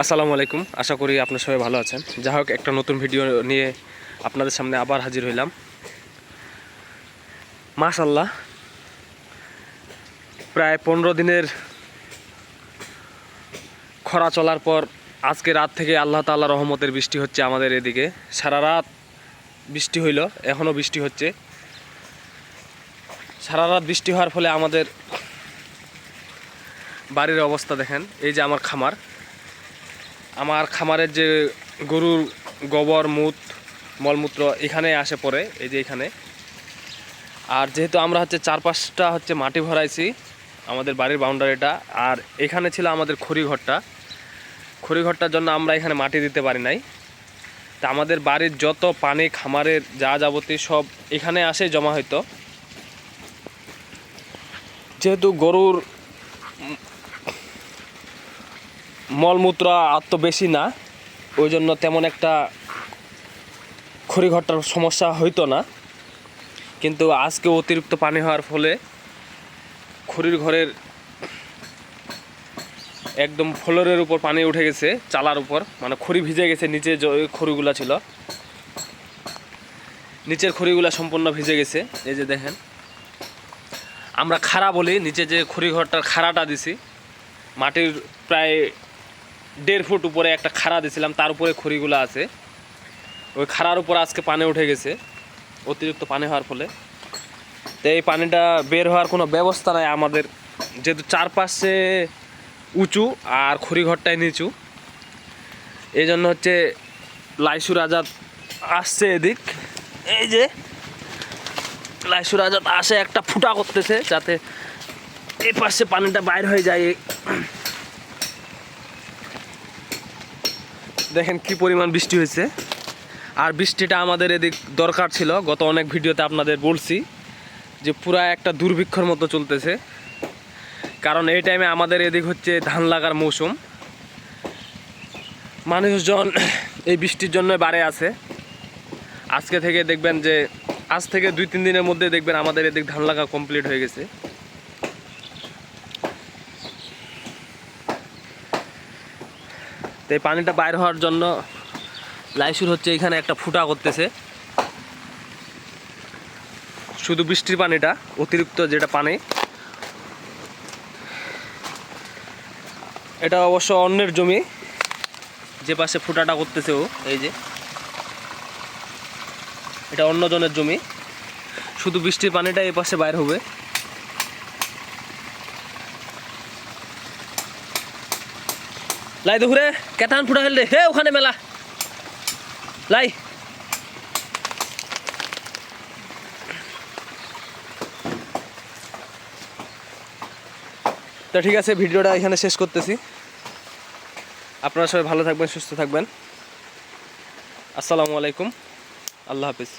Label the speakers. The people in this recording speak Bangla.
Speaker 1: আসসালামু আলাইকুম। আশা করি আপনার সবাই ভালো আছেন। যা হোক, একটা নতুন ভিডিও নিয়ে আপনাদের সামনে আবার হাজির হইলাম। মাশাল্লাহ প্রায় পনেরো দিনের খরা চলার পর আজকে রাত থেকে আল্লাহ তাল্লাহ রহমতের বৃষ্টি হচ্ছে আমাদের এদিকে। সারা রাত বৃষ্টি হইল এখনও বৃষ্টি হচ্ছে। সারা রাত বৃষ্টি হওয়ার ফলে আমাদের বাড়ির অবস্থা দেখেন, এই যে আমার খামার। আমার খামারের যে গরুর গোবর, মুত, মলমূত্র এখানে আসে পড়ে, এই যে এখানে। আর যেহেতু আমরা হচ্ছে চার পাঁচটা হচ্ছে মাটি ভরাইছি, আমাদের বাড়ির বাউন্ডারিটা আর এখানে ছিল আমাদের খড়িঘরটা। খড়িঘরটার জন্য আমরা এখানে মাটি দিতে পারি নাই। তা আমাদের বাড়ির যত পানি, খামারের যা যাবতীয় সব এখানে আসে জমা হইতো। যেহেতু গরুর মলমূত্র আর তো বেশি না। ওই জন্য তেমন একটা খড়িঘরটার সমস্যা হইতো না। কিন্তু আজকে অতিরিক্ত পানি হওয়ার ফলে খড়ির ঘরের একদম ফ্লোরের উপর পানি উঠে গেছে, চালার উপর। মানে খড়ি ভিজে গেছে, নিচে খড়িগুলা ছিল। নিচের খড়িগুলা সম্পূর্ণ ভিজে গেছে, এই যে দেখেন। আমরা খাড়া বলি, নিচে যে খড়ি ঘরটার খাড়াটা দিছি, মাটির প্রায় দেড় ফুট উপরে একটা খাড়া দিছিলাম তার উপরে খড়িগুলো আছে। ওই খাড়ার উপর আজকে পানি উঠে গেছে, অতিরিক্ত পানি হওয়ার ফলে। তো এই পানিটা বের হওয়ার কোনো ব্যবস্থা নাই আমাদের, যেহেতু চারপাশে উঁচু আর খড়িঘরটাই নিচু। এই জন্য হচ্ছে লাইসুর আজাদ আসছে এদিক। এই যে, লাইসুর আজাদ আসে, একটা ফুটা করতেছে, যাতে এই পাশে পানিটা বাইর হয়ে যায়। দেখেন কি পরিমাণ বৃষ্টি হয়েছে। আর বৃষ্টিটা আমাদের এদিক দরকার ছিল, গত অনেক ভিডিওতে আপনাদের বলছি যে পুরা একটা দুর্ভিক্ষর মতো চলতেছে। কারণ এই টাইমে আমাদের এদিক হচ্ছে ধান লাগার মৌসুম। মানুষজন এই বৃষ্টির জন্য বাড়ে আছে। আজকে থেকে দেখবেন যে, আজ থেকে দুই তিন দিনের মধ্যে দেখবেন আমাদের এদিক ধান লাগা কমপ্লিট হয়ে গেছে। এই পানিটা বাইর হওয়ার জন্য লাইসুর হচ্ছে এখানে একটা ফুটা করতেছে। শুধু বৃষ্টির পানিটা, অতিরিক্ত যেটা পানি। এটা অবশ্য অন্যের জমি। যে পাশে ফুটাটা করতেছে ও, এই যে। এটা অন্য জনের জমি। শুধু বৃষ্টির পানিটা এই পাশে বাইর হবে। লাই দুপুরে কেতান ফুটা ফেললে হে, ওখানে মেলা। লাই। তো ঠিক আছে, ভিডিওটা এখানে শেষ করতেছি। আপনারা সবাই ভালো থাকবেন, সুস্থ থাকবেন। আসসালামু আলাইকুম। আল্লাহ হাফিজ।